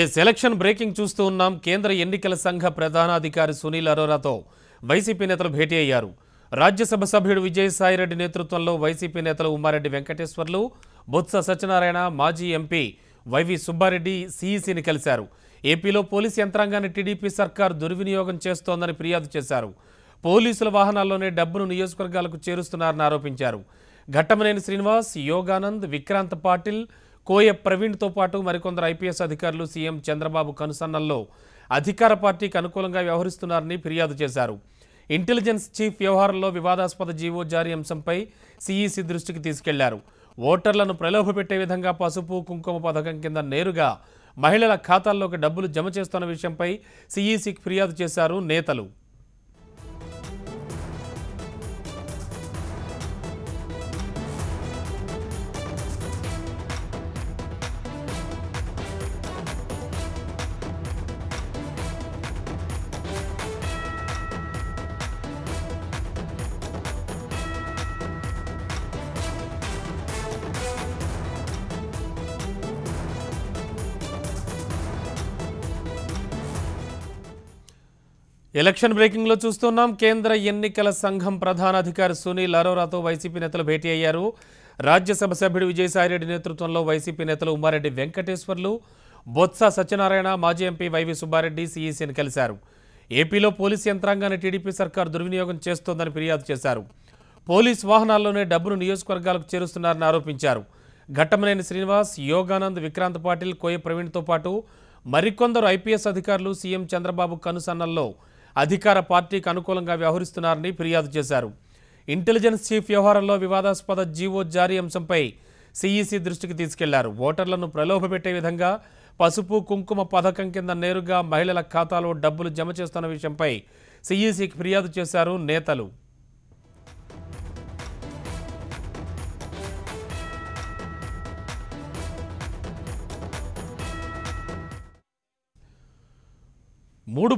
ఏ selection breaking చూస్తూ ఉన్నాం. కేంద్ర ఎన్నికల సంఘ ప్రధానాధికారి సునీల్ అరోరాతో వైసీపీ నేతలు భేటీ అయ్యారు. రాజ్యసభ సభ్యుడు విజయసాయిరెడ్డి నేతృత్వంలో వైసీపీ నేతలు ఉమ్మారెడ్డి వెంకటేశ్వర్లు బొత్స సత్యనారాయణ మాజీ ఎంపీ వైవి సుబ్బారెడ్డి సీఈసీని కలిశారు. ఏపీలో పోలీస్ యంత్రాంగాన్ని టీడీపీ సర్కార్ దుర్వినియోగం చేస్తోందని ఫిర్యాదు చేశారు. పోలీసుల వాహనాల్లోనే డబ్బును నియోజకవర్గాలకు చేరుస్తున్నారని ఆరోపించారు. ఘట్టమనేని శ్రీనివాస్ యోగానంద్ విక్రాంత్ పాటిల్ కోయ ప్రవీణ్తో పాటు మరికొందరు ఐపీఎస్ అధికారులు సీఎం చంద్రబాబు కనుసన్నల్లో అధికార పార్టీకి అనుకూలంగా వ్యవహరిస్తున్నారని ఫిర్యాదు చేశారు. ఇంటెలిజెన్స్ చీఫ్ వ్యవహారంలో వివాదాస్పద జీవో జారీ అంశంపై సీఈసీ దృష్టికి తీసుకెళ్ళారు. ఓటర్లను ప్రలోభపెట్టే విధంగా పసుపు కుంకుమ పథకం కింద నేరుగా మహిళల ఖాతాల్లోకి డబ్బులు జమ చేస్తున్న విషయంపై సీఈసీకి ఫిర్యాదు చేశారు నేతలు. ఎలక్షన్ బ్రేకింగ్లో చూస్తున్నాం. కేంద్ర ఎన్నికల సంఘం ప్రధాన అధికారి సునీల్ అరోరాతో వైసీపీ నేతలు భేటీ అయ్యారు. రాజ్యసభ సభ్యుడు విజయసాయిరెడ్డి నేతృత్వంలో వైసీపీ నేతలు ఉమ్మారెడ్డి వెంకటేశ్వర్లు బొత్స సత్యనారాయణ మాజీ ఎంపీ వైవి సుబ్బారెడ్డి సీఈసీని కలిశారు. ఏపీలో పోలీస్ యంత్రాంగాన్ని టీడీపీ సర్కార్ దుర్వినియోగం చేస్తోందని ఫిర్యాదు చేశారు. పోలీస్ వాహనాల్లోనే డబ్బును నియోజకవర్గాలకు చేరుస్తున్నారని ఆరోపించారు. ఘట్టమనేని శ్రీనివాస్ యోగానంద్ విక్రాంత్ పాటిల్ కోయ ప్రవీణ్తో పాటు మరికొందరు ఐపీఎస్ అధికారులు సీఎం చంద్రబాబు కనుసన్నల్లో అధికార పార్టీకి అనుకూలంగా వ్యవహరిస్తున్నారని ఫిర్యాదు చేశారు. ఇంటెలిజెన్స్ చీఫ్ వ్యవహారంలో వివాదాస్పద జీవో జారీ అంశంపై సీఈసీ దృష్టికి తీసుకెళ్ళారు. ఓటర్లను ప్రలోభపెట్టే విధంగా పసుపు కుంకుమ పథకం కింద నేరుగా మహిళల ఖాతాలో డబ్బులు జమ చేస్తున్న విషయంపై సీఈసీకి ఫిర్యాదు చేశారు నేతలు. మూడు